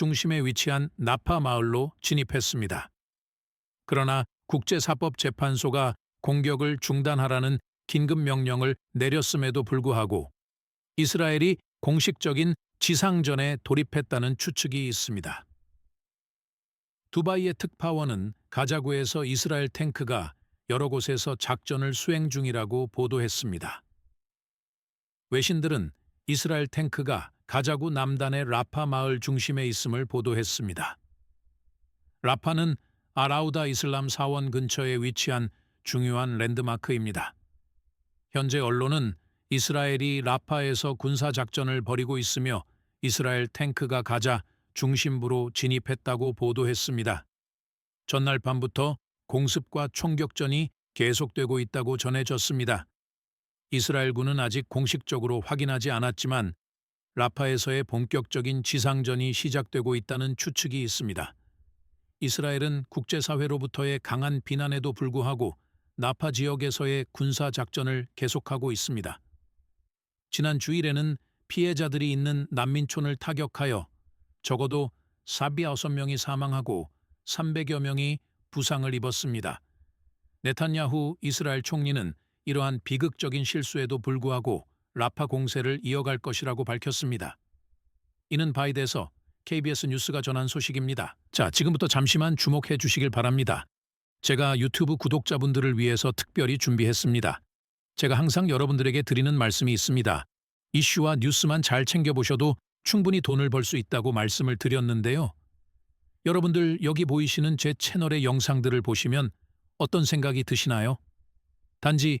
중심에 위치한 나파 마을로 진입했습니다. 그러나 국제사법재판소가 공격을 중단하라는 긴급 명령을 내렸음에도 불구하고 이스라엘이 공식적인 지상전에 돌입했다는 추측이 있습니다. 두바이의 특파원은 가자구에서 이스라엘 탱크가 여러 곳에서 작전을 수행 중이라고 보도했습니다. 외신들은 이스라엘 탱크가 가자구 남단의 라파 마을 중심에 있음을 보도했습니다. 라파는 아라우다 이슬람 사원 근처에 위치한 중요한 랜드마크입니다. 현재 언론은 이스라엘이 라파에서 군사작전을 벌이고 있으며 이스라엘 탱크가 가자 중심부로 진입했다고 보도했습니다. 전날 밤부터 공습과 총격전이 계속되고 있다고 전해졌습니다. 이스라엘군은 아직 공식적으로 확인하지 않았지만 라파에서의 본격적인 지상전이 시작되고 있다는 추측이 있습니다. 이스라엘은 국제사회로부터의 강한 비난에도 불구하고 나파 지역에서의 군사 작전을 계속하고 있습니다. 지난 주일에는 피해자들이 있는 난민촌을 타격하여 적어도 사비 9명이 사망하고 300여 명이 부상을 입었습니다. 네탄야후 이스라엘 총리는 이러한 비극적인 실수에도 불구하고 라파 공세를 이어갈 것이라고 밝혔습니다. 이는 바이드에서 KBS 뉴스가 전한 소식입니다. 자, 지금부터 잠시만 주목해 주시길 바랍니다. 제가 유튜브 구독자분들을 위해서 특별히 준비했습니다. 제가 항상 여러분들에게 드리는 말씀이 있습니다. 이슈와 뉴스만 잘 챙겨보셔도 충분히 돈을 벌 수 있다고 말씀을 드렸는데요. 여러분들 여기 보이시는 제 채널의 영상들을 보시면 어떤 생각이 드시나요? 단지